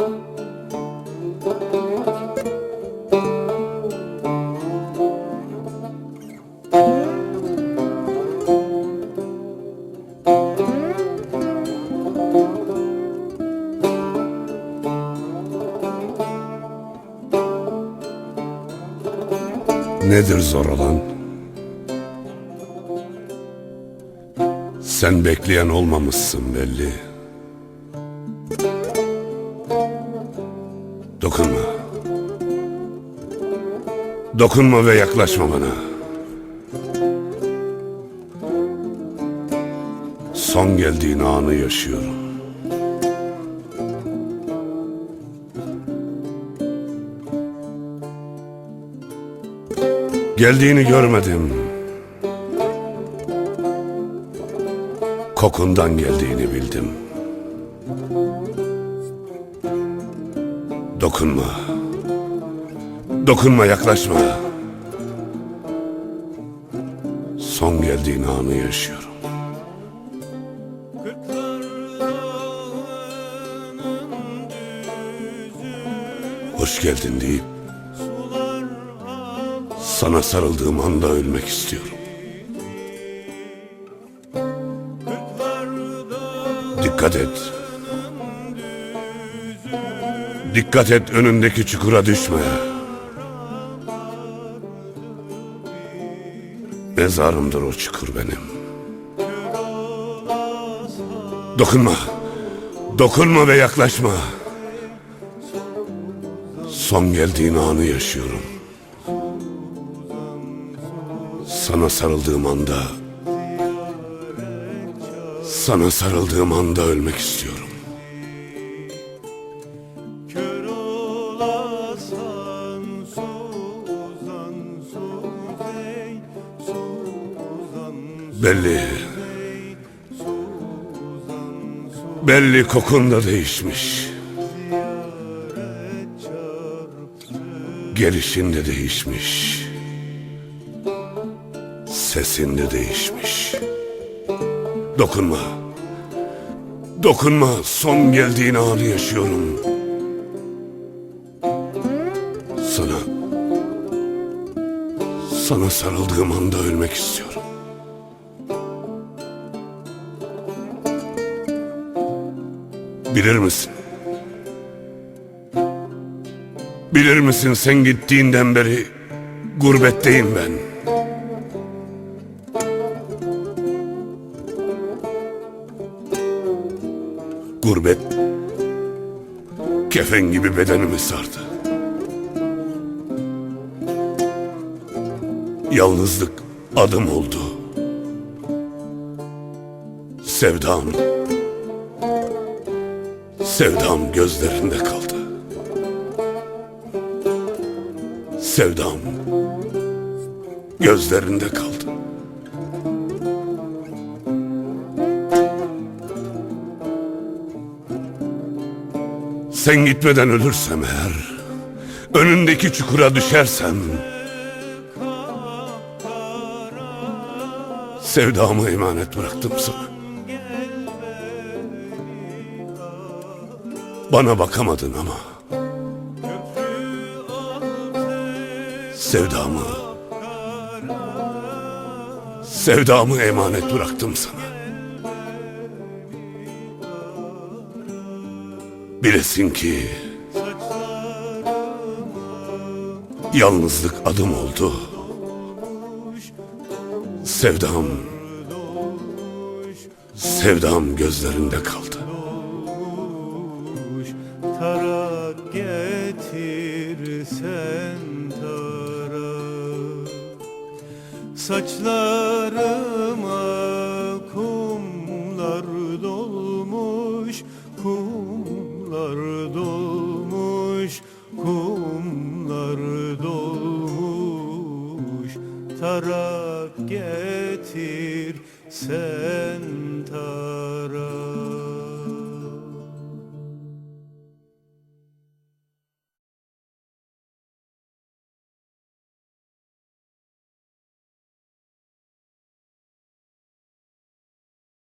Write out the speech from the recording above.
Nedir zor olan? Sen bekleyen olmamışsın belli. Dokunma. Dokunma ve yaklaşma bana. Son geldiğin anı yaşıyorum. Geldiğini görmedim. Kokundan geldiğini bildim. Dokunma. Dokunma yaklaşma. Son geldiğin anı yaşıyorum. Hoş geldin deyip sana sarıldığım anda ölmek istiyorum. Dikkat et. Dikkat et önündeki çukura düşme. Mezarımdır o çukur benim. Dokunma. Dokunma ve yaklaşma. Son geldiğin anı yaşıyorum. Sana sarıldığım anda Sana sarıldığım anda ölmek istiyorum Belli. Belli kokun da değişmiş. Gelişin de değişmiş. Sesin de değişmiş. Dokunma. Dokunma son geldiğin anı yaşıyorum. Sana Sana sarıldığım anda ölmek istiyorum Bilir misin? Bilir misin sen gittiğinden beri gurbetteyim ben. Gurbet kefen gibi bedenimi sardı. Yalnızlık adım oldu. Sevdam Sevdam gözlerinde kaldı. Sevdam gözlerinde kaldı. Sen gitmeden ölürsem eğer, önündeki çukura düşersem, sevdamı emanet bıraktım sana. Bana bakamadın ama. Sevdamı Sevdamı emanet bıraktım sana. Bilesin ki Yalnızlık adım oldu. Sevdam Sevdam gözlerinde kaldı getirsen tarak Saçlarıma kumlar dolmuş Kumlar dolmuş Kumlar dolmuş. Tarak getirsen